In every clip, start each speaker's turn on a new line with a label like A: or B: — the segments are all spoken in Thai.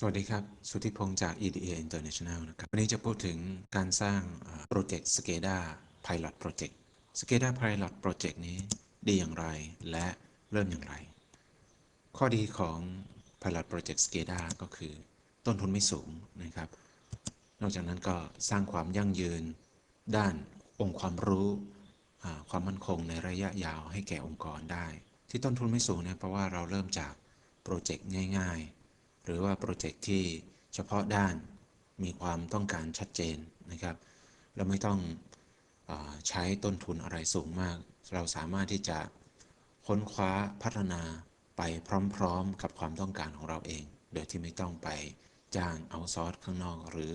A: สวัสดีครับ สุทธิพงศ์จาก EDA International นะครับ วันนี้จะพูดถึงการสร้างโปรเจกต์ SCADA Pilot Project SCADA Pilot Project นี้ดีอย่างไรและเริ่มอย่างไร ข้อดีของ Pilot Project SCADA ก็คือต้นทุนไม่สูงนะครับ นอกจากนั้นก็สร้างความยั่งยืน ด้านองค์ความรู้ความมั่นคงในระยะยาวให้แก่องค์กรได้ ที่ต้นทุนไม่สูงเนี่ยเพราะว่าเราเริ่มจากโปรเจกต์ง่าย ๆ หรือว่าโปรเจกต์ที่เฉพาะด้านมีความต้องการชัดเจนนะครับเราไม่ต้องอใช้ต้นทุนอะไรสูงมาก เราสามารถที่จะค้นคว้าพัฒนาไปพร้อมๆ กับความต้องการของเราเอง โดยที่ไม่ต้องไปจ้างเอาซอร์สข้างนอก หรือ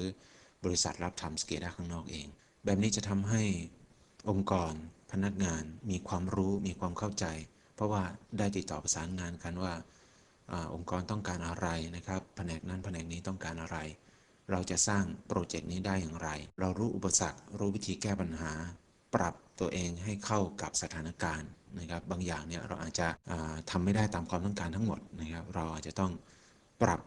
A: บริษัทรับทำสเกด้าข้างนอกเอง แบบนี้จะทำให้องค์กรพนักงานมีความรู้มีความเข้าใจ เพราะว่าได้ติดต่อประสานงานกันว่า องค์กรต้องการอะไรนะครับแผนกนั้นแผนกนี้ต้องการอะไร เราจะสร้างโปรเจกต์นี้ได้อย่างไร เรารู้อุปสรรค รู้วิธีแก้ปัญหา ปรับตัวเองให้เข้ากับสถานการณ์นะครับบางอย่างเนี่ยเราอาจจะอ่าทำไม่ได้ตามความต้องการทั้งหมดนะครับเราอาจจะต้องปรับ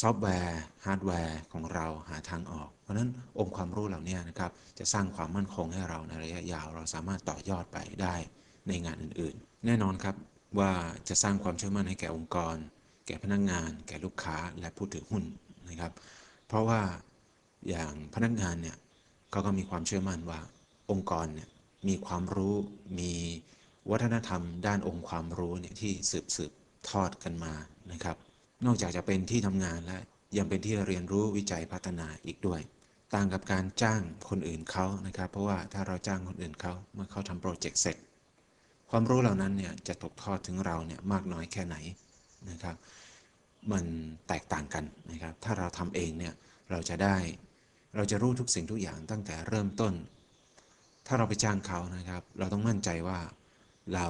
A: ซอฟต์แวร์ฮาร์ดแวร์ของเราหาทางออก เพราะฉะนั้นองค์ความรู้เหล่านี้นะครับจะสร้างความมั่นคงให้เราในระยะยาว เราสามารถต่อยอดไปได้ในงานอื่นๆ แน่นอนครับ ว่าจะสร้างความเชื่อมั่นให้แก่องค์กร แก่พนักงงาน แก่ลูกค้าและผู้ถือหุ้นนะครับ เพราะว่าอย่างพนักงานเนี่ยเขาก็มีความเชื่อมั่นว่าองค์กรเนี่ยมีความรู้มีวัฒนธรรม ด้านองค์ความรู้เนี่ยที่สืบสืบทอดกันมานะครับ นอกจากจะเป็นที่ทำงานแล้วยังเป็นที่เรียนรู้วิจัยพัฒนาอีกด้วย ต่างกับการจ้างคนอื่นเขานะครับ เพราะว่าถ้าเราจ้างคนอื่นเขาเมื่อเขาทำโปรเจกต์เสร็จ ความรู้เหล่านั้นเนี่ยจะตกทอดถึงเราเนี่ยมากน้อยแค่ไหนนะครับ มันแตกต่างกันนะครับ ถ้าเราทำเองเนี่ยเราจะได้เราจะรู้ทุกสิ่งทุกอย่างตั้งแต่เริ่มต้น ถ้าเราไปจ้างเขานะครับ เราต้องมั่นใจว่าเรา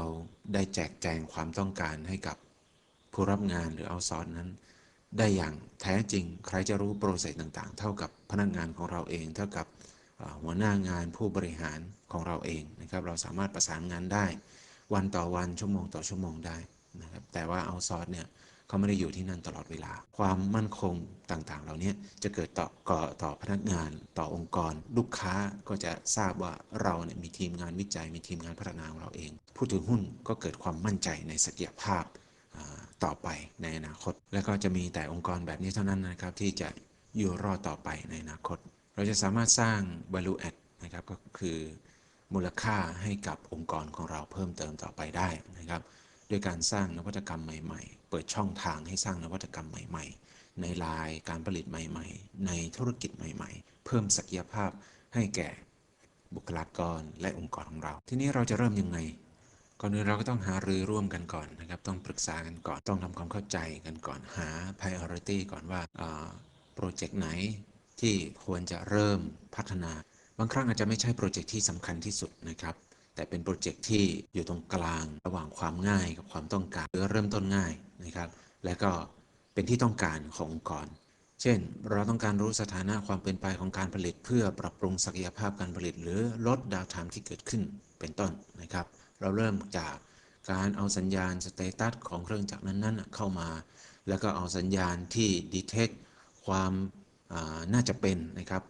A: ได้แจกแจงความต้องการให้กับผู้รับงานหรือเอาซอสนั้น ได้อย่างแท้จริงใครจะรู้โปรเซสต่างๆ เท่ากับพนักงานของเราเอง เท่ากับหัวหน้างานผู้บริหารของเราเองนะครับ เราสามารถประสานงานได้ วันต่อวันชั่วโมงต่อชั่วโมงได้นะครับแต่ว่าเอาซอร์สเนี่ยเขาไม่ได้อยู่ที่นั่นตลอดเวลา ความมั่นคงต่างๆ เหล่านี้จะเกิดต่อก่อต่อพนักงานต่อองค์กร ลูกค้าก็จะทราบว่าเราเนี่ยมีทีมงานวิจัย มีทีมงานพัฒนาของเราเอง ผู้ถือหุ้นก็เกิดความมั่นใจในศักยภาพต่อไปในอนาคต และก็จะมีแต่องค์กรแบบนี้เท่านั้นนะครับที่จะอยู่รอดต่อไปในอนาคต เราจะสามารถสร้าง value add นะครับก็คือ มูลค่าให้กับองค์กรของเราเพิ่มเติมต่อไปได้นะครับด้วยการสร้างนวัตกรรมใหม่ ๆ เปิดช่องทางให้สร้างนวัตกรรมใหม่ ๆ ในลายการผลิตใหม่ ๆ ในธุรกิจใหม่ ๆ เพิ่มศักยภาพให้แก่บุคลากรและองค์กรของเรา ทีนี้เราจะเริ่มยังไง ก่อนอื่นเราก็ต้องหารือร่วมกันก่อนนะครับ ต้องปรึกษากันก่อน ต้องทำความเข้าใจกันก่อน หา priority ก่อนว่าโปรเจกต์ไหนที่ควรจะเริ่มพัฒนา บางครั้งอาจจะไม่ใช่โปรเจกต์ที่สำคัญที่สุดนะครับ แต่เป็นโปรเจกต์ที่อยู่ตรงกลางระหว่างความง่ายกับความต้องการหรือเริ่มต้นง่ายนะครับ และก็เป็นที่ต้องการขององค์กร เช่น เราต้องการรู้สถานะความเป็นไปของการผลิต เพื่อปรับปรุงศักยภาพการผลิต หรือลดดาวไทม์ที่เกิดขึ้นเป็นต้นนะครับ เราเริ่มจากการเอาสัญญาณสเตตัสของเครื่องจักรนั้นๆ เข้ามา แล้วก็เอาสัญญาณที่ detect ความาน่าจะเป็นนะครับ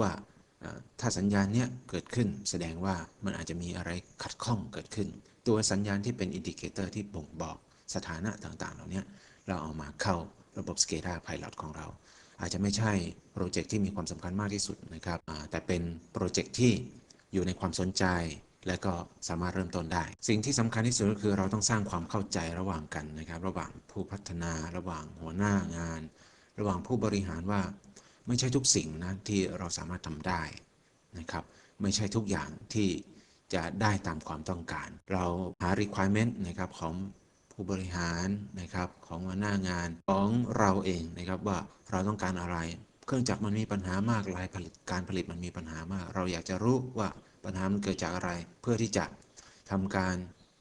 A: ว่า ถ้าสัญญาณเนี้ยเกิดขึ้นแสดงว่ามันอาจจะมีอะไรขัดข้องเกิดขึ้น ตัวสัญญาณที่เป็นอินดิเคเตอร์ที่บ่งบอกสถานะต่างๆ เหล่านี้เราเอามาเข้าระบบ SCADA Pilot ของเรา อาจจะไม่ใช่โปรเจกต์ที่มีความสำคัญมากที่สุดนะครับแต่เป็นโปรเจกต์ที่อยู่ในความสนใจ และก็สามารถเริ่มต้นได้ สิ่งที่สำคัญที่สุดก็คือเราต้องสร้างความเข้าใจระหว่างกันนะครับ ระหว่างผู้พัฒนา ระหว่างหัวหน้างาน ระหว่างผู้บริหารว่า ไม่ใช่ทุกสิ่งนะที่เราสามารถทำได้นะครับ ไม่ใช่ทุกอย่างที่จะได้ตามความต้องการ เราหา requirement นะครับของผู้บริหารนะครับของหัวหน้างานของเราเองนะครับว่าเราต้องการอะไร เครื่องจักรมันมีปัญหามากลายผลิตการผลิตมันมีปัญหามาก เราอยากจะรู้ว่าปัญหามันเกิดจากอะไร เพื่อที่จะทำการ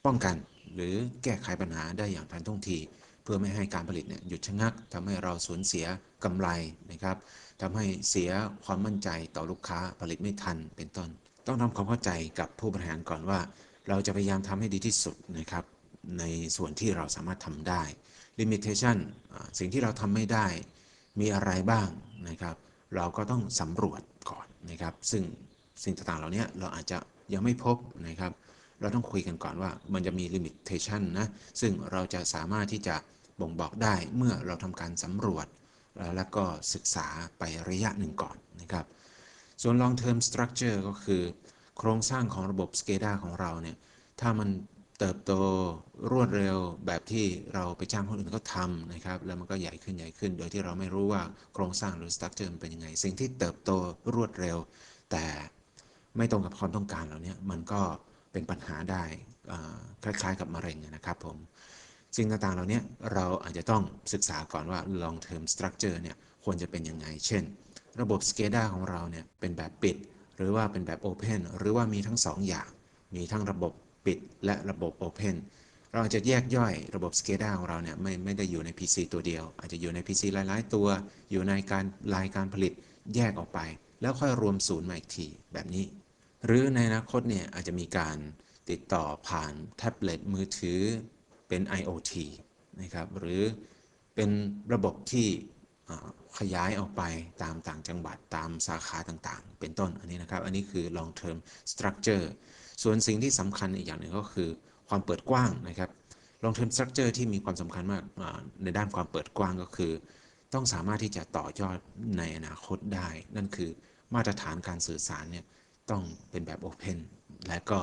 A: ป้องกัน หรือแก้ไขปัญหาได้อย่างทันท่วงที เพื่อไม่ให้การผลิตเนี่ยหยุดชะงักทำให้เราสูญเสียกำไรนะครับ ทำให้เสียความมั่นใจต่อลูกค้าผลิตไม่ทันเป็นต้น ต้องทำความเข้าใจกับผู้บริหารก่อนว่า เราจะพยายามทำให้ดีที่สุดนะครับ ในส่วนที่เราสามารถทำได้ limitation อ่าสิ่งที่เราทำไม่ได้มีอะไรบ้างนะครับ เราก็ต้องสำรวจก่อนนะครับ ซึ่งสิ่งต่างๆเหล่านี้เราอาจจะยังไม่พบนะครับ เราต้องคุยกันก่อนว่ามันจะมี limitation นะ ซึ่งเราจะสามารถที่จะบ่งบอกได้เมื่อเราทำการสำรวจ แล้วแล้วก็ศึกษาไประยะหนึ่งก่อนนะครับ ส่วน long term structure ก็คือ โครงสร้างของระบบ SCADA ของเราเนี่ย ถ้ามันเติบโตรวดเร็วแบบที่เราไปจ้างคนอื่นก็ทำนะครับ แล้วมันก็ใหญ่ขึ้นใหญ่ขึ้น โดยที่เราไม่รู้ว่าโครงสร้างหรือ structure มันเป็นยังไง สิ่งที่เติบโตรวดเร็ว แต่ไม่ตรงกับความต้องการเหล่านี้มันก็เป็นปัญหาได้คล้ายๆกับมะเร็งนะครับผม สิ่งต่างๆ เหล่านี้เราอาจจะต้องศึกษาก่อนว่า long term structure เนี่ยควรจะเป็นยังไง เช่น ระบบ SCADA ของเราเนี่ยเป็นแบบปิด หรือว่าเป็นแบบ Open หรือว่ามีทั้งสองอย่าง มีทั้งระบบปิดและระบบ Open เราอาจจะแยกย่อยระบบ SCADA ของเราเนี่ยไม่ไม่ได้อยู่ใน PC ตัวเดียว อาจจะอยู่ใน PC หลาย ๆ ตัว อยู่ในการลายการผลิตแยกออกไป แล้วค่อยรวมศูนย์มาอีกทีแบบนี้ หรือในอนาคตเนี่ยอาจจะมีการติดต่อผ่านแท็บเล็ตมือถือ เป็น IoT นะครับหรือเป็นระบบที่ขยายออกไปตามต่างจังหวัดตามสาขาต่างๆ เป็นต้นอันนี้นะครับ อันนี้คือ long term structure ส่วนสิ่งที่สำคัญอีกอย่างหนึ่งก็คือความเปิดกว้างนะครับ long term structure ที่มีความสำคัญมากในด้านความเปิดกว้างก็คือ ต้องสามารถที่จะต่อยอดในอนาคตได้ นั่นคือมาตรฐานการสื่อสารเนี่ยต้องเป็นแบบ Open และก็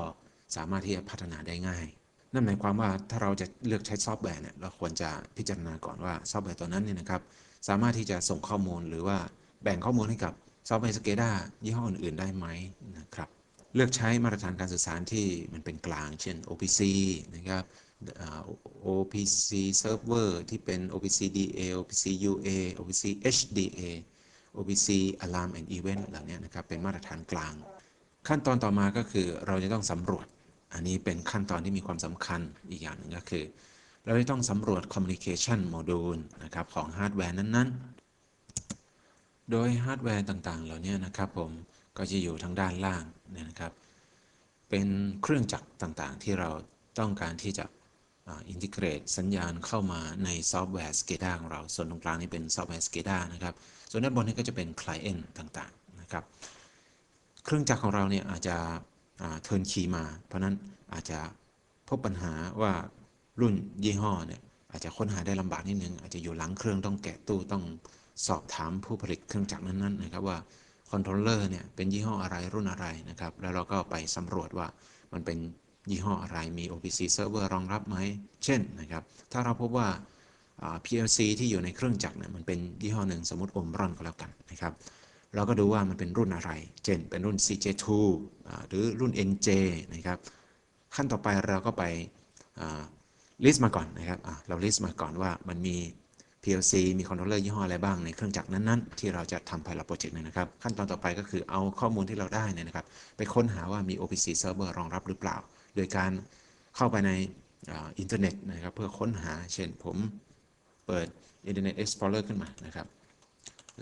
A: สามารถที่จะพัฒนาได้ง่าย นั่นหมายความว่าถ้าเราจะเลือกใช้ซอฟต์แวร์เนี่ยเราควรจะพิจารณาก่อนว่าซอฟต์แวร์ตัวนั้นเนี่ยนะครับ สามารถที่จะส่งข้อมูลหรือว่าแบ่งข้อมูลให้กับซอฟต์แวร์สเกด้ายี่ห้ออื่น ๆ ได้ไหมนะครับ เลือกใช้มาตรฐานการสื่อสารที่มันเป็นกลาง เช่น OPC นะครับ OPC server ที่เป็น OPC DA OPC UA OPC HDA OPC Alarm and Event เหล่านี้นะครับ เป็นมาตรฐานกลาง ขั้นตอนต่อมาก็คือเราจะต้องสำรวจ อันนี้เป็นขั้นตอนที่มีความสำคัญอีกอย่างหนึ่งก็คือ เราจะต้องสำรวจ communication module นะครับของฮาร์ดแวร์นั้น ๆ โดยฮาร์ดแวร์ต่างๆ เหล่านี้นะครับผมก็จะอยู่ทางด้านล่างเนี่ยนะครับ เป็นเครื่องจักรต่างๆ ที่เราต้องการที่จะอินทิเกรตสัญญาณเข้ามาในซอฟต์แวร์ SCADA ของเรา ส่วนตรงกลางนี่เป็นซอฟต์แวร์ SCADA นะครับ ส่วนด้านบนนี่ก็จะเป็น Client ต่างๆ นะครับ เครื่องจักรของเราเนี่ยอาจจะ เทิร์นคีมา เพราะนั้นอาจจะพบปัญหาว่ารุ่นยี่ห้อเนี่ยอาจจะค้นหาได้ลำบากนิดนึง อาจจะอยู่หลังเครื่องต้องแกะตู้ต้องสอบถามผู้ผลิตเครื่องจักรนั้นๆนะครับว่าคอนโทรลเลอร์เนี่ยเป็นยี่ห้ออะไรรุ่นอะไรนะครับ แล้วเราก็ไปสำรวจว่ามันเป็นยี่ห้ออะไรมี OPC server รองรับไหม เช่นนะครับ ถ้าเราพบว่า PLC ที่อยู่ในเครื่องจักรเนี่ยมันเป็นยี่ห้อหนึ่งสมมติโอมรอนก็แล้วกันนะครับ เราก็ดูว่ามันเป็นรุ่นอะไร เช่นเป็นรุ่น CJ2 หรือรุ่น NJ นะครับ ขั้นต่อไปเราก็ไปลิสต์มาก่อนนะครับเราลิสต์มาก่อนว่ามันมี PLC มีคอนโทรลเลอร์ยี่ห้ออะไรบ้างในเครื่องจักรนั้นๆ ที่เราจะทำภายหลักโปรเจกต์นี้นะครับ ขั้นตอนต่อไปก็คือเอาข้อมูลที่เราได้เนี่ยนะครับ ไปค้นหาว่ามี OPC server รองรับหรือเปล่า โดยการเข้าไปในอินเทอร์เน็ตนะครับ เพื่อค้นหาเช่นผมเปิด Internet Explorer ขึ้นมานะครับ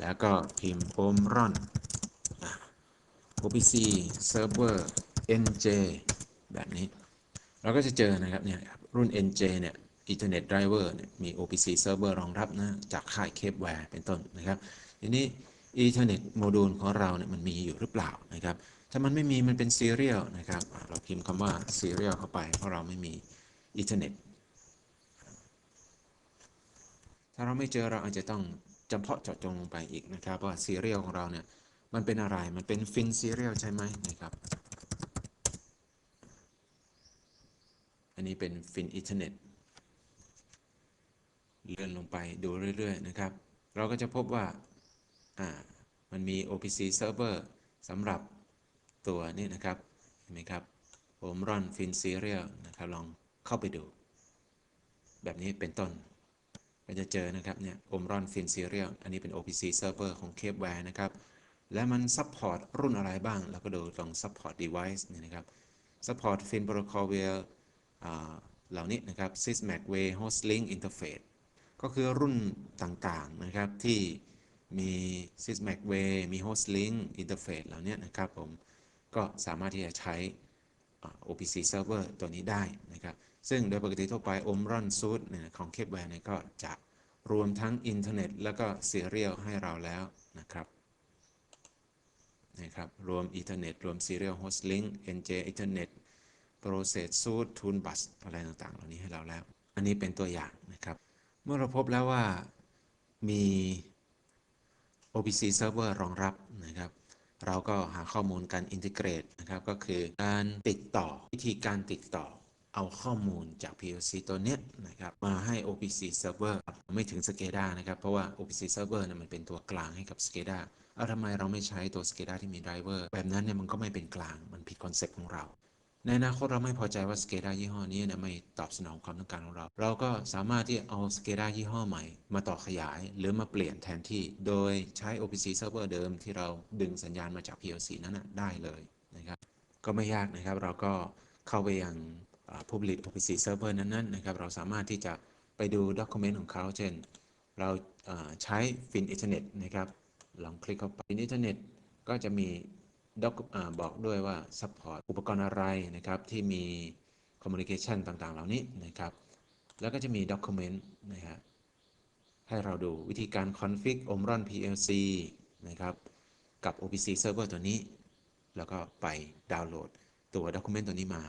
A: แล้วก็พิมพ์ omron OPC server nj แบบนี้ เราก็จะเจอนะครับเนี่ยรุ่น nj เนี่ย Ethernet driver เนี่ยมี OPC server รองรับนะจากค่าย Capeware เป็นต้นนะครับ ทีนี้ Ethernet module ของเราเนี่ยมันมีอยู่หรือเปล่านะครับ ถ้ามันไม่มีมันเป็น serial นะครับ เราพิมพ์คำว่า serial เข้าไป เพราะเราไม่มี Ethernet ถ้าเราไม่เจอเราอาจจะต้อง จำเพาะเจาะจงลงไปอีกนะครับว่า serial ของเราเนี่ยมันเป็นอะไรมันเป็น fin serial ใช่ไหมนะครับอันนี้เป็น fin ethernet เน็ตเลื่อนลงไปดูเรื่อย ๆ นะครับ เราก็จะพบว่าอ่ามันมี OPC server สำหรับตัวนี้นะครับ เห็นไหมครับผม run fin serial นะครับ ลองเข้าไปดู แบบนี้เป็นต้น็จะเจอนะครับเนี่ยโอมรอนฟินซีเรียลอันนี้เป็น OPC server ของเคปแวร์นะครับ และมันซัพพอร์ตรุ่นอะไรบ้างแล้วก็ดูตรงซัพพอร์ตเดเวิ์เนี่ยนะครับซัพพอร์ตฟินโปรโคเวลเหล่านี้นะครับ sysmac way hostlink interface ก็คือรุ่นต่างๆนะครับที่มี sysmac way มี hostlink interface เหล่านี้นะครับผมก็สามารถที่จะใช้ OPC server ตัวนี้ได้นะครับ ซึ่งโดยปกติทั่วไป Omron Suite เนี่ยของ c a p e w a r e เนี่ยก็จะรวมทั้งอินเทอร์เน็ตแล้วก็ Serial ให้เราแล้วนะครับนะครับ รวมอินเทอร์เน็ตรวม Serial Host Link NJ Ethernet Process Suite Tool Bus อะไรต่างๆ เหล่านี้ให้เราแล้ว อันนี้เป็นตัวอย่างนะครับ เมื่อเราพบแล้วว่ามี OPC Server รองรับนะครับ เราก็หาข้อมูลการอินทิเกรตนะครับ ก็คือการติดต่อวิธีการติดต่อ เอาข้อมูลจาก PLC ตัวเนี้ยนะครับมาให้ OPC Server ไม่ถึง SCADA นะครับ เพราะว่า OPC Server เนี่ยมันเป็นตัวกลางให้กับ SCADA เอาทำไมเราไม่ใช้ตัว SCADA ที่มีไดรเวอร์แบบนั้นเนี่ยมันก็ไม่เป็นกลางมันผิดคอนเซ็ปต์ของเรา ในอนาคตเราไม่พอใจว่า SCADA ยี่ห้อนี้เนี่ยไม่ตอบสนองความต้องการของเรา เราก็สามารถที่เอา SCADA ยี่ห้อใหม่ มาต่อขยายหรือมาเปลี่ยนแทนที่ โดยใช้ OPC Server เดิมที่เราดึงสัญญาณมาจาก PLC นั้นนะได้เลยนะครับก็ไม่ยากนะครับเราก็เข้าไปยัง ผู้ผลิต OPC Server นั้นๆนะครับ เราสามารถที่จะไปดู document ของเขา เช่น เราใช้ Fin Ethernet นะครับ ลองคลิกเข้าไป Fin Ethernet ก็จะมี doc อ่าบอกด้วยว่า support อุปกรณ์อะไรนะครับ ที่มี communication ต่างๆ เหล่านี้นะครับ แล้วก็จะมี document นะครับให้เราดูวิธีการ config Omron PLC นะครับกับ OPC server ตัวนี้ แล้วก็ไปดาวน์โหลดตัว document ตัวนี้มา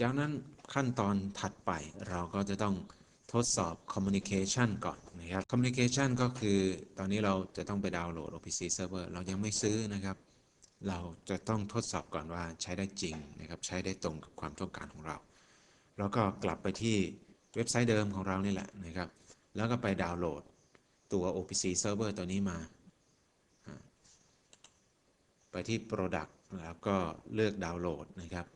A: จากนั้นขั้นตอนถัดไปเราก็จะต้องทดสอบ communication ก่อนนะครับ communication ก็คือตอนนี้เราจะต้องไปดาวน์โหลด OPC server เรายังไม่ซื้อนะครับ เราจะต้องทดสอบก่อนว่าใช้ได้จริงนะครับ ใช้ได้ตรงกับความต้องการของเรา แล้วก็กลับไปที่เว็บไซต์เดิมของเรานี่แหละนะครับ แล้วก็ไปดาวน์โหลดตัว OPC server ตัวนี้มา ไปที่ Product แล้วก็เลือกดาวน์โหลดนะครับ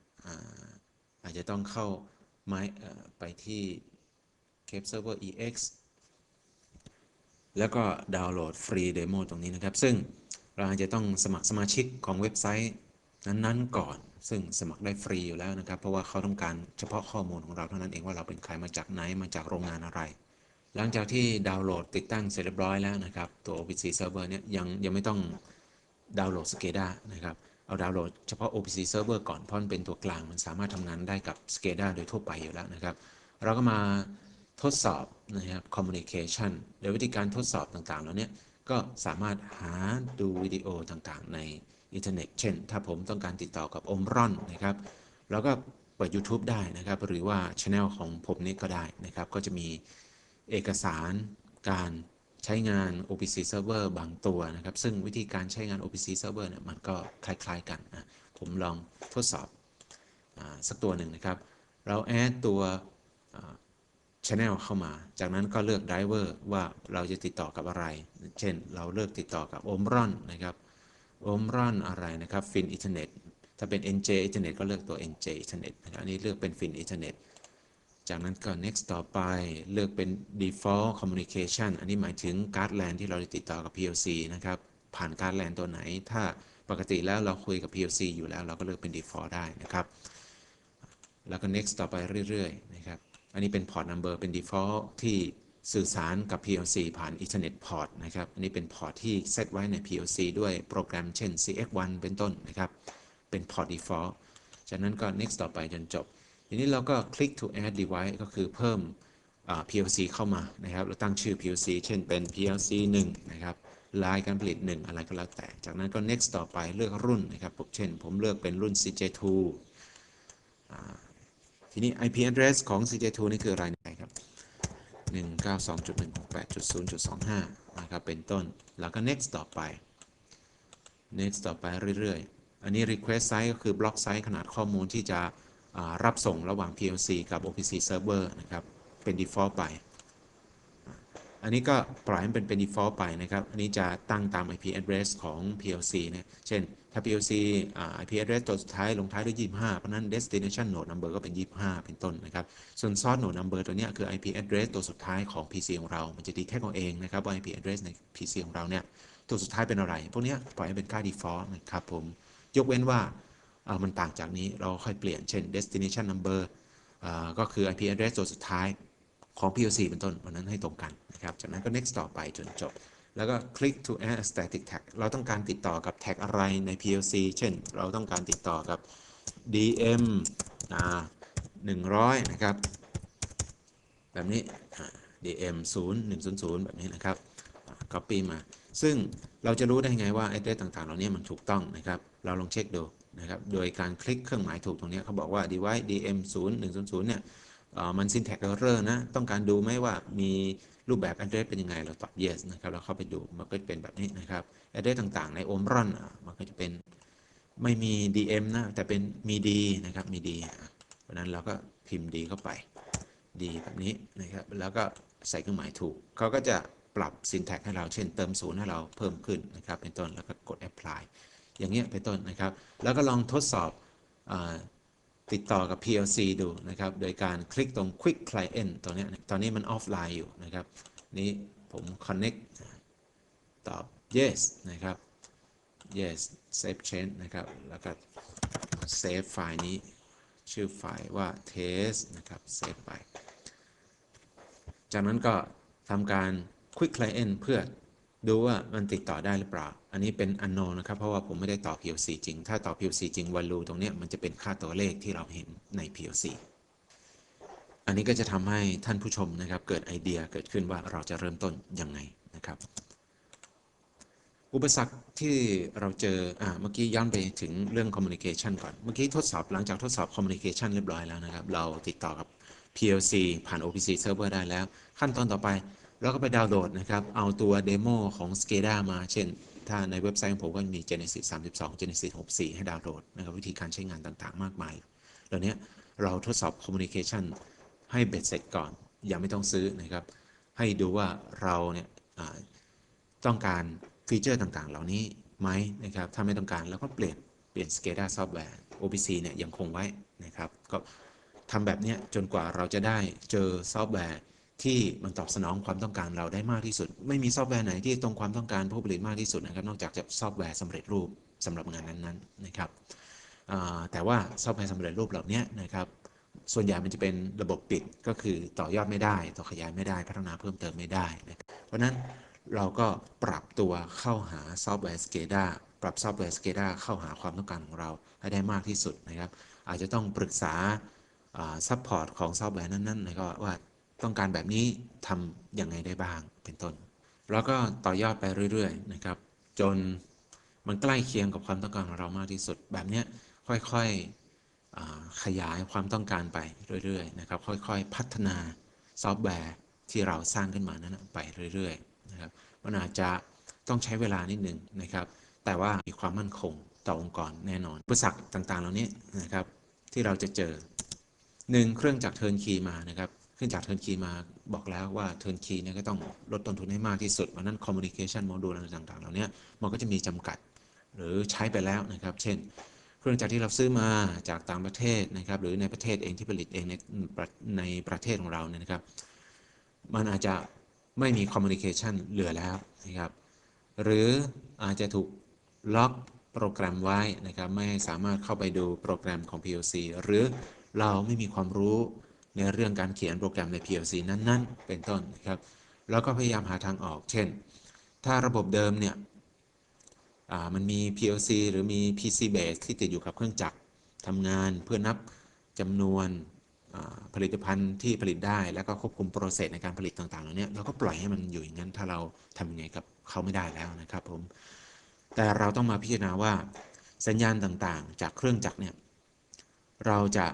A: อาจจะต้องเข้าไม้ไปที่ Cape Server EX แล้วก็ดาวน์โหลดฟรีเดโมตรงนี้นะครับ ซึ่งเราอาจจะต้องสมัครสมาชิกของเว็บไซต์นั้นๆก่อน ซึ่งสมัครได้ฟรีอยู่แล้วนะครับ เพราะว่าเขาต้องการเฉพาะข้อมูลของเราเท่านั้นเองว่าเราเป็นใครมาจากไหนมาจากโรงงานอะไร หลังจากที่ดาวน์โหลดติดตั้งเสร็จเรียบร้อยแล้วนะครับ ตัว OPC Server เนี่ยยังยังไม่ต้องดาวน์โหลด SCADA นะครับ เอาดาวน์โหลดเฉพาะ OPC Server ก่อนเพราะมันเป็นตัวกลางมันสามารถทำงานได้กับ SCADA โดยทั่วไปอยู่แล้วนะครับ เราก็มาทดสอบนะครับ communication โดยวิธีการทดสอบต่างๆแล้วเนี่ยก็สามารถหาดูวิดีโอต่างๆ ในอินเทอร์เน็ต เช่น ถ้าผมต้องการติดต่อกับ Omron นะครับเราก็เปิด YouTube ได้นะครับ หรือว่า Channel ของผมนี่ก็ได้นะครับ ก็จะมีเอกสารการ ใช้งาน OPC Server บางตัวนะครับ ซึ่งวิธีการใช้งาน OPC Server เนี่ยมันก็คล้าย ๆ กันนะผมลองทดสอบอสักตัวหนึ่งนะครับ เราแอดตัว Channel เข้ามา จากนั้นก็เลือก Driver ว่าเราจะติดต่อกับอะไร เช่น เราเลือกติดต่อกับ Omron นะครับ Omron อะไรนะครับ Fin Ethernet ถ้าเป็น NJ Ethernet ก็เลือกตัว NJ Ethernet นะครับอันนี้เลือกเป็น Fin Ethernet จากนั้นก็ next ต่อไปเลือกเป็น default communication อันนี้หมายถึงการ์ดแลนที่เราติดต่อกับ PLC นะครับ ผ่านการ์ดแลนตัวไหน ถ้าปกติแล้วเราคุยกับ PLC อยู่แล้วเราก็เลือกเป็น default ได้นะครับ แล้วก็ next ต่อไปเรื่อยๆนะครับ อันนี้เป็น port number เป็น default ที่สื่อสารกับ PLC ผ่าน Ethernet port นะครับ อันนี้เป็น port ที่เซตไว้ใน PLC ด้วยโปรแกรมเช่น CX1 เป็นต้นนะครับ เป็น port default จากนั้นก็ next ต่อไปจนจบ ทีนี้เราก็คลิก to add device ก็คือเพิ่ม PLC เข้ามานะครับ เราตั้งชื่อ PLC เช่นเป็น PLC 1 นะครับลายการผลิต 1 อะไรก็แล้วแต่ จากนั้นก็ next ต่อไปเลือกรุ่นนะครับเช่นผมเลือกเป็นรุ่น CJ2 ทีนี้ IP address ของ CJ2 นี่คืออะไรนะครับ192.168.0.25 นะครับ เป็นต้น แล้วก็ next ต่อไป next ต่อไปเรื่อยๆ อันนี้ request size ก็คือ block size ขนาดข้อมูลที่จะ รับส่งระหว่าง PLC กับ OPC server นะครับ เป็น default ไป อันนี้ก็ปล่อยให้มันเป็นเป็น default ไปนะครับ อันนี้จะตั้งตาม IP address ของ PLC เนี่ยเช่น ถ้า PLC อ่า IP address ตัวสุดท้ายลงท้ายด้วย 25 เพราะนั้น destination node number ก็เป็น 25 เป็นต้นนะครับ ส่วน source node number ตัวเนี้ยคือ IP address ตัวสุดท้ายของ PC ของเรา มันจะดีแค่เอาเองนะครับว่า IP address ใน PC ของเราเนี่ยตัวสุดท้ายเป็นอะไร พวกเนี้ยปล่อยให้เป็นค่า default นะครับผม ยกเว้นว่า มันต่างจากนี้เราค่อยเปลี่ยนเช่น destination number ก็คือ IP address ตัวสุดท้ายของ PLC เป็นต้นวันนั้นให้ตรงกันนะครับจากนั้นก็ next ต่อไปจนจบ แล้วก็ click to add a static tag เราต้องการติดต่อกับ tag อะไรใน PLC เช่น เราต้องการติดต่อกับ DM อ่า100 นะครับ แบบนี้อ่า dm 0 1 0 0 แบบนี้นะครับ copy มา ซึ่งเราจะรู้ได้ไงว่า address ต่างๆ เหล่านี้มันถูกต้องนะครับ เราลองเช็คดู นะครับ โดยการคลิกเครื่องหมายถูกตรงนี้เขาบอกว่า device dm 0 1 0 0เนี่ยเอ่อมัน syntax error นะ ต้องการดูไหมว่ามีรูปแบบ address เป็นยังไง เราตอบ yes นะครับ เราเข้าไปดู มันก็จะเป็นแบบนี้นะครับ address ต่างๆ ใน omron อะมันก็จะเป็นไม่มี dm นะ แต่เป็นมี d นะครับ มี d เพราะฉะนั้นเราก็พิมพ์ d เข้าไป d แบบนี้นะครับ แล้วก็ใส่เครื่องหมายถูก เขาก็จะปรับ syntax ให้เรา เช่น เติมศูนย์ให้เราเพิ่มขึ้นนะครับ เป็นต้น แล้วก็กด apply อย่างเงี้ยเป็นต้นนะครับ แล้วก็ลองทดสอบอติดต่อกับ PLC ดูนะครับ โดยการคลิกตรง Quick Client ตัวเนี้ยตอนนี้มันออฟไลน์อยู่นะครับ นี้ผม connect ตอบ yes นะครับ yes save change นะครับ แล้วก็ save ไฟล์นี้ ชื่อไฟล์ว่า test นะครับ save ไป จากนั้นก็ทำการ quick client เพื่อ ดูว่ามันติดต่อได้หรือเปล่า อันนี้เป็น unknown นะครับ เพราะว่าผมไม่ได้ต่อ PLC จริง ถ้าต่อ PLC จริง value ตรงเนี้ยมันจะเป็นค่าตัวเลขที่เราเห็นใน PLC อันนี้ก็จะทำให้ท่านผู้ชมนะครับ เกิดไอเดียเกิดขึ้นว่าเราจะเริ่มต้นยังไงนะครับ อุปสรรคที่เราเจออ่าเมื่อกี้ย้อนไปถึงเรื่อง communication ก่อน เมื่อกี้ทดสอบหลังจากทดสอบ communication เรียบร้อยแล้วนะครับ เราติดต่อกับ PLC ผ่าน OPC server ได้แล้ว ขั้นตอนต่อไป เราก็ไปดาวน์โหลดนะครับ เอาตัวเดโมของ SCADA มา เช่น ถ้าในเว็บไซต์ของผมก็มี Genesis 32 Genesis 64 ให้ดาวน์โหลดนะครับ วิธีการใช้งานต่างๆ มากมายเหล่านี้เราทดสอบ communication ให้เบ็ดเสร็จก่อน ยังไม่ต้องซื้อนะครับ ให้ดูว่าเราเนี่ยต้องการฟีเจอร์ต่างๆ เหล่านี้ไหมนะครับ ถ้าไม่ต้องการเราก็เปลี่ยนเปลี่ยน SCADA ซอฟต์แวร์ OPC เนี่ยยังคงไว้นะครับ ก็ทำแบบเนี้ยจนกว่าเราจะได้เจอซอฟต์แวร์ ที่มันตอบสนองความต้องการเราได้มากที่สุด ไม่มีซอฟต์แวร์ไหนที่ตรงความต้องการผู้ผลิตมากที่สุดนะครับ นอกจากจะซอฟต์แวร์สำเร็จรูปสำหรับงานนั้นๆนะครับแต่ว่าซอฟต์แวร์สำเร็จรูปเหล่านี้นะครับ ส่วนใหญ่มันจะเป็นระบบปิดก็คือต่อยอดไม่ได้ ต่อขยายไม่ได้ พัฒนาเพิ่มเติมไม่ได้นะเพราะนั้นเราก็ปรับตัวเข้าหาซอฟต์แวร์ SCADA ปรับซอฟต์แวร์ SCADA เข้าหาความต้องการของเราให้ได้มากที่สุดนะครับ อาจจะต้องปรึกษาซัพพอร์ตของซอฟต์แวร์นั้นๆนะครับว่า ต้องการแบบนี้ทำยังไงได้บ้างเป็นต้น แล้วก็ต่อยอดไปเรื่อยๆนะครับ จนมันใกล้เคียงกับความต้องการของเรามากที่สุด แบบนี้ค่อยๆขยายความต้องการไปเรื่อยๆนะครับ ค่อยๆ พัฒนาซอฟต์แวร์ที่เราสร้างขึ้นมานั้นไปเรื่อยๆนะครับมันอาจจะต้องใช้เวลานิดหนึ่งนะครับ แต่ว่ามีความมั่นคงต่อองค์กรแน่นอนอุปสรรคต่างๆ เหล่านี้นะครับที่เราจะเจอหนึ่งเครื่องจากเทิร์นคีมานะครับ เนื่องจากเทิร์นคีมาบอกแล้วว่าเทิร์นคีเนี่ยก็ต้องลดต้นทุนให้มากที่สุดเพราะนั้นคอมมูนิเคชันโมดูลอะไรต่างๆเหล่านี้มันก็จะมีจำกัดหรือใช้ไปแล้วนะครับ เช่น เครื่องจักรที่เราซื้อมาจากต่างประเทศนะครับ หรือในประเทศเองที่ผลิตเองในประในประเทศของเราเนี่ยนะครับ มันอาจจะไม่มีคอมมูนิเคชันเหลือแล้วนะครับ หรืออาจจะถูกล็อกโปรแกรมไว้นะครับ ไม่สามารถเข้าไปดูโปรแกรมของ PLC หรือเราไม่มีความรู้ ในเรื่องการเขียนโปรแกรมใน PLC นั้นๆ เป็นต้นนะครับ แล้วก็พยายามหาทางออก เช่น ถ้าระบบเดิมเนี่ยมันมี PLC หรือมี PC base ที่ติดอยู่กับเครื่องจักรทำงานเพื่อนับจำนวนผลิตภัณฑ์ที่ผลิตได้ แล้วก็ควบคุมโปรเซสในการผลิตต่างๆเหล่านี้เราก็ปล่อยให้มันอยู่อย่างนั้น ถ้าเราทำยังไงกับเขาไม่ได้แล้วนะครับผม แต่เราต้องมาพิจารณาว่าสัญญาณต่างๆ จากเครื่องจักรเนี่ยเราจะ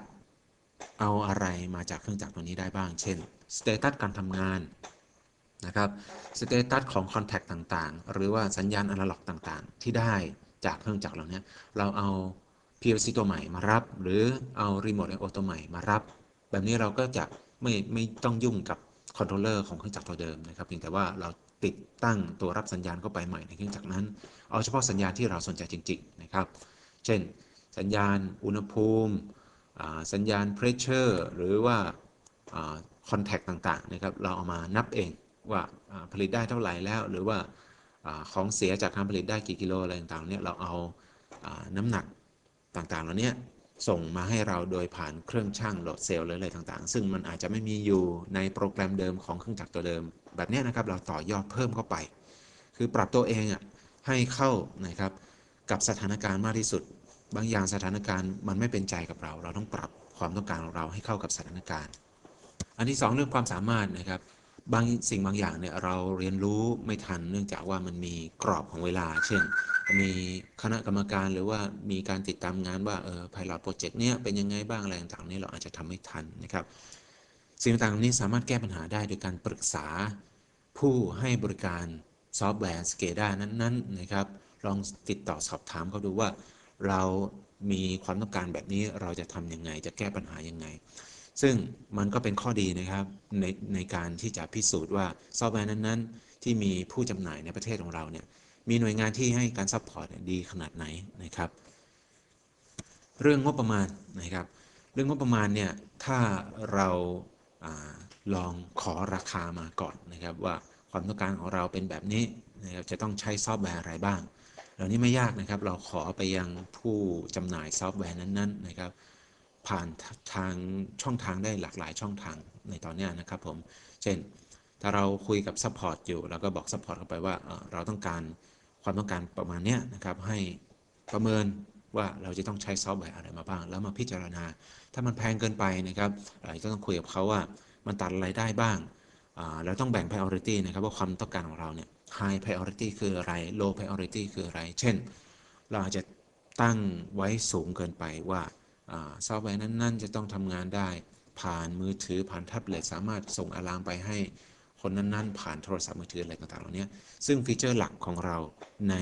A: เอาอะไรมาจากเครื่องจักรตัวนี้ได้บ้าง เช่นสเตตัสการทำงานนะครับสเตตัสของคอนแทคต่างๆ หรือว่าสัญญาณอนาล็อกต่างๆ ที่ได้จากเครื่องจักรเหล่านี้เราเอา PLC ตัวใหม่มารับ หรือเอารีโมทไอโอตัวใหม่มารับ แบบนี้เราก็จะไม่ไม่ต้องยุ่งกับคอนโทรลเลอร์ของเครื่องจักรตัวเดิมนะครับเพียงแต่ว่าเราติดตั้งตัวรับสัญญาณเข้าไปใหม่ในเครื่องจักรนั้น เอาเฉพาะสัญญาณที่เราสนใจจริง ๆ นะครับ เช่น สัญญาณอุณหภูมิ สัญญาณเพรสเชอร์หรือว่าคอนแทคต่างๆนะครับเราเอามานับเองว่าผลิตได้เท่าไหร่แล้ว หรือว่าอของเสียจากการผลิตได้กี่กิโลอะไรต่างๆเนี่ยเราเอาน้ำหนักต่างๆเหล่านี้ส่งมาให้เราโดยผ่านเครื่องช่างโหลดเซลล์หรืออะไรต่างๆ ซึ่งมันอาจจะไม่มีอยู่ในโปรแกรมเดิมของเครื่องจักรตัวเดิม แบบนี้นะครับเราต่อยอดเพิ่มเข้าไป คือปรับตัวเองอะให้เข้านะครับกับสถานการณ์มากที่สุด บางอย่างสถานการณ์มันไม่เป็นใจกับเรา เราต้องปรับความต้องการของเราให้เข้ากับสถานการณ์ อันที่สองเรื่องความสามารถนะครับ บางสิ่งบางอย่างเนี่ยเราเรียนรู้ไม่ทันเนื่องจากว่ามันมีกรอบของเวลา เช่น มีคณะกรรมการหรือว่ามีการติดตามงานว่าเออไพลอตโปรเจกต์เนี้ยเป็นยังไงบ้างอะไรต่างๆนี่เราอาจจะทำไม่ทันนะครับ สิ่งต่างๆนี้สามารถแก้ปัญหาได้โดยการปรึกษาผู้ให้บริการซอฟต์แวร์สเกด้านั้นๆนะครับ ลองติดต่อสอบถามเขาดูว่า เรามีความต้องการแบบนี้เราจะทำยังไง จะแก้ปัญหายังไง ซึ่งมันก็เป็นข้อดีนะครับในในการที่จะพิสูจน์ว่าซอฟต์แวร์นั้นๆ ที่มีผู้จำหน่ายในประเทศของเราเนี่ยมีหน่วยงานที่ให้การซัพพอร์ตดีขนาดไหนนะครับ เรื่องงบประมาณนะครับ เรื่องงบประมาณเนี่ยถ้าเราอาลองขอราคามาก่อนนะครับว่าความต้องการของเราเป็นแบบนี้นะครับจะต้องใช้ซอฟต์แวร์อะไรบ้าง เหล่านี้ไม่ยากนะครับ เราขอไปยังผู้จำหน่ายซอฟต์แวร์นั้นๆนะครับ ผ่านทางช่องทางได้หลากหลายช่องทางในตอนนี้นะครับผม เช่น ถ้าเราคุยกับซัพพอร์ตอยู่เราก็บอกซัพพอร์ตเข้าไปว่าเราต้องการความต้องการประมาณนี้นะครับ ให้ประเมินว่าเราจะต้องใช้ซอฟต์แวร์อะไรมาบ้าง แล้วมาพิจารณา ถ้ามันแพงเกินไปนะครับเราจะต้องคุยกับเขาว่ามันตัดอะไรได้บ้างเราต้องแบ่ง priority นะครับว่าความต้องการของเราเนี่ย high priority คืออะไร low priority คืออะไร เช่น เราอาจจะตั้งไว้สูงเกินไปว่าซอฟต์แวร์นั้น ๆ จะต้องทำงานได้ ผ่านมือถือผ่านแท็บเล็ตสามารถส่งอะลามไปให้คนนั้น ๆ ผ่านโทรศัพท์มือถืออะไรต่างๆเหล่านี้ซึ่งฟีเจอร์หลักของเราใน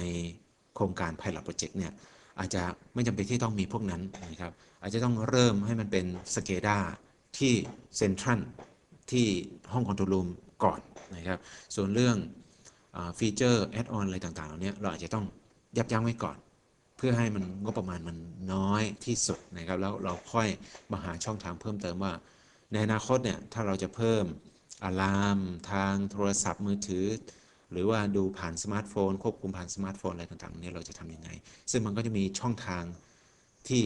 A: โครงการ Pilot Project เนี่ยอาจจะไม่จำเป็นที่ต้องมีพวกนั้นนะครับ อาจจะต้องเริ่มให้มันเป็นสเกดาที่เซ็นทรัลที่ห้องคอนโทรลรูมก่อนนะครับ ส่วนเรื่อง ฟีเจอร์แอดออนอะไรต่างๆเหล่านี้เราอาจจะต้องยับยั้งไว้ก่อน เพื่อให้มันงบประมาณมันน้อยที่สุดนะครับแล้วเราค่อยมาหาช่องทางเพิ่มเติมว่า ในอนาคตเนี่ยถ้าเราจะเพิ่มอะลามทางโทรศัพท์มือถือ หรือว่าดูผ่านสมาร์ทโฟน ควบคุมผ่านสมาร์ทโฟนอะไรต่างๆเนี่ยเราจะทำยังไง ซึ่งมันก็จะมีช่องทางที่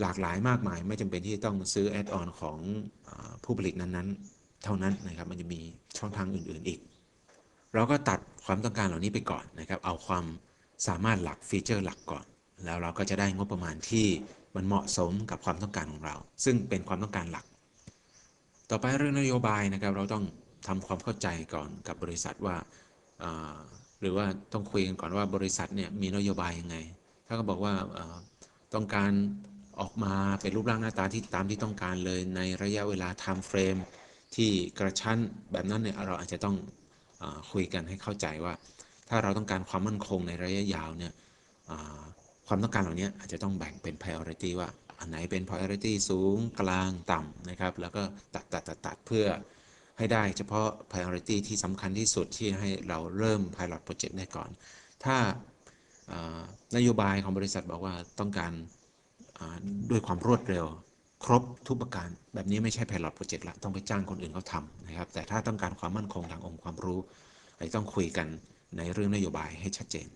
A: หลากหลายมากมาย ไม่จำเป็นที่ต้องซื้อแอดออนของอผู้ผลิตนั้นๆ เท่านั้นนะครับมันจะมีช่องทางอื่นๆอีก เราก็ตัดความต้องการเหล่านี้ไปก่อนนะครับ เอาความสามารถหลักฟีเจอร์หลักก่อน แล้วเราก็จะได้งบประมาณที่มันเหมาะสมกับความต้องการของเรา ซึ่งเป็นความต้องการหลัก ต่อไปเรื่องนโยบายนะครับ เราต้องทำความเข้าใจก่อนกับบริษัทว่าาหรือว่าต้องคุยกันก่อนว่าบริษัทเนี่ยมีนโยบายยังไง ถ้าก็บอกว่าต้องการออกมาเป็นรูปร่างหน้าตาที่ตามที่ต้องการเลยในระยะเวลา time frame ที่กระชั้นแบบนั้นเนี่ยเราอาจจะต้อง คุยกันให้เข้าใจว่า ถ้าเราต้องการความมั่นคงในระยะยาวเนี่ยความต้องการเหล่านี้อาจจะต้องแบ่งเป็น priority ว่าอันไหนเป็น priority สูงกลางต่ำนะครับ แล้วก็ตัดตัดตัดตัดเพื่อให้ได้เฉพาะ priority ที่สำคัญที่สุดที่ให้เราเริ่ม pilot project ได้ก่อน ถ้านโยบายของบริษัทบอกว่าต้องการด้วยความรวดเร็ว ครบทุกประการ แบบนี้ไม่ใช่ pilot project ละต้องไปจ้างคนอื่นเขาทำนะครับ แต่ถ้าต้องการความมั่นคงทางองค์ความรู้อาจต้องคุยกันในเรื่องนโยบายให้ชัดเจน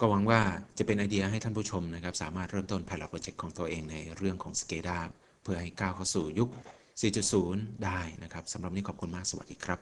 A: ก็หวังว่าจะเป็นไอเดียให้ท่านผู้ชมนะครับ สามารถเริ่มต้น pilot project ของตัวเองในเรื่องของ SCADA เพื่อให้ก้าวเข้าสู่ยุค 4.0 ได้นะครับสำหรับนี้ขอบคุณมากสวัสดีครับ